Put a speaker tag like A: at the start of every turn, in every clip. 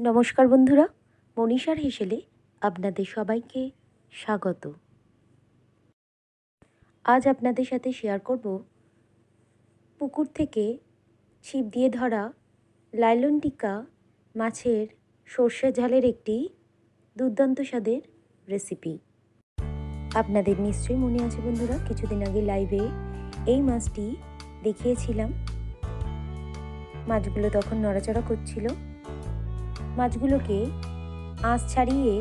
A: নমস্কার বন্ধুরা, মনীষার হেসেলে আপনাদের সবাইকে স্বাগত। আজ আপনাদের সাথে শেয়ার করব পুকুর থেকে ছিপ দিয়ে ধরা লাইলন টিকা মাছের সর্ষে ঝালের একটি দুর্দান্ত স্বাদের রেসিপি আপনাদের নিশ্চয়ই মনে আছে বন্ধুরা, কিছুদিন আগে লাইভে এই মাছটি দেখিয়েছিলাম। মাছগুলো তখন নড়াচড়া করছিল। মাছগুলোকে আঁশ ছাড়িয়ে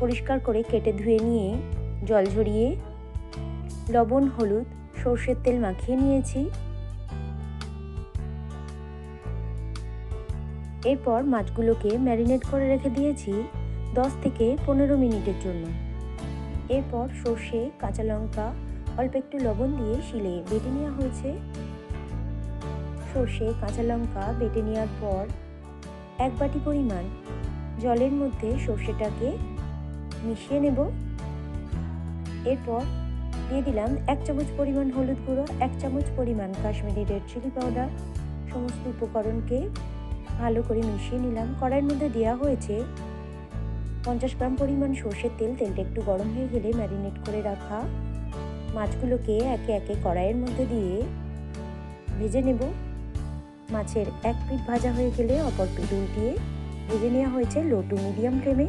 A: পরিষ্কার করে কেটে ধুয়ে নিয়ে জল ঝরিয়ে লবণ, হলুদ, সর্ষের তেল মাখিয়ে নিয়েছি। এরপর মাছগুলোকে ম্যারিনেট করে রেখে দিয়েছি দশ থেকে পনেরো মিনিটের জন্য। এরপর সর্ষে, কাঁচা লঙ্কা, অল্প একটু লবণ দিয়ে শিলে বেটে নেওয়া হয়েছে। সর্ষে, কাঁচা লঙ্কা বেটে নেওয়ার পর এক বাটি পরিমাণ জলের মধ্যে সর্ষেটাকে মিশিয়ে নেব। এরপর দিয়ে দিলাম এক চামচ পরিমাণ হলুদ গুঁড়ো, এক চামচ পরিমাণ কাশ্মীরি রেড চিলি পাউডার। সমস্ত উপকরণকে ভালো করে মিশিয়ে নিলাম। কড়াইয়ের মধ্যে দেওয়া হয়েছে পঞ্চাশ গ্রাম পরিমাণ সর্ষের তেল। তেলটা একটু গরম হয়ে গেলে ম্যারিনেট করে রাখা মাছগুলোকে একে একে কড়াইয়ের মধ্যে দিয়ে ভেজে নেব। মাছের এক পিঠ ভাজা হয়ে গেলে অপর পিঠ উল্টিয়ে ভেজে নেওয়া হয়েছে লো টু মিডিয়াম ফ্লেমে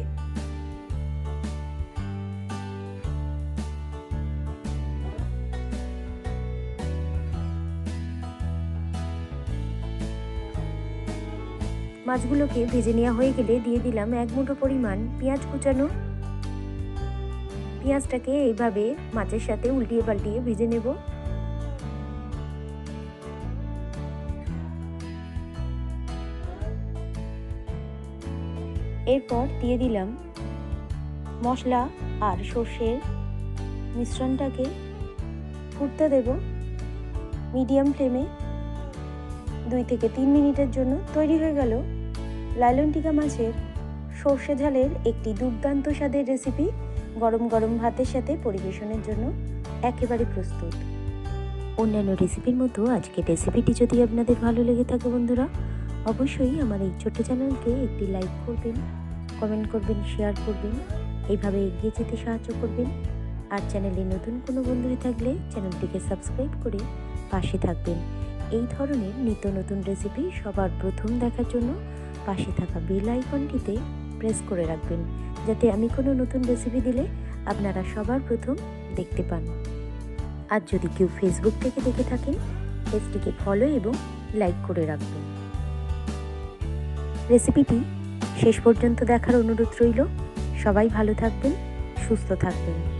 A: মাছগুলোকে ভেজে নেওয়া হয়ে গেলে দিয়ে দিলাম এক মুঠো পরিমাণ পেঁয়াজ কুচানো। পেঁয়াজটাকে এইভাবে মাছের সাথে উল্টিয়ে পাল্টিয়ে ভেজে নেব। এরপর দিয়ে দিলাম মশলা আর সর্ষের মিশ্রণটাকে। ফুটতে দেব মিডিয়াম ফ্লেমে। দুই থেকে তিন মিনিটের জন্য তৈরি হয়ে গেল লালন টিকা মাছের সর্ষে ঝালের একটি দুর্দান্ত স্বাদের রেসিপি গরম গরম ভাতের সাথে পরিবেশনের জন্য একেবারে প্রস্তুত। অন্যান্য রেসিপির মতো আজকের রেসিপিটি যদি আপনাদের ভালো লেগে থাকে বন্ধুরা অবশ্যই আমার এই ছোট্ট চ্যানেলকে একটি লাইক করবেন কমেন্ট করবেন শেয়ার করবেন, এইভাবে এগিয়ে যেতে সাহায্য করবেন। আর চ্যানেলে নতুন কোনো বন্ধু থাকলে চ্যানেলটিকে সাবস্ক্রাইব করে পাশে থাকবেন। এই ধরনের নিত্য নতুন রেসিপি সবার প্রথম দেখার জন্য পাশে থাকা বেল আইকনটিতে প্রেস করে রাখবেন, যাতে আমি কোনো নতুন রেসিপি দিলে আপনারা সবার প্রথম দেখতে পান। আর যদি কেউ ফেসবুক থেকে দেখে থাকেন পেজটিকে ফলো এবং লাইক করে রাখবেন। রেসিপিটি শেষ পর্যন্ত দেখার অনুরোধ রইল। সবাই ভালো থাকবেন সুস্থ থাকবেন।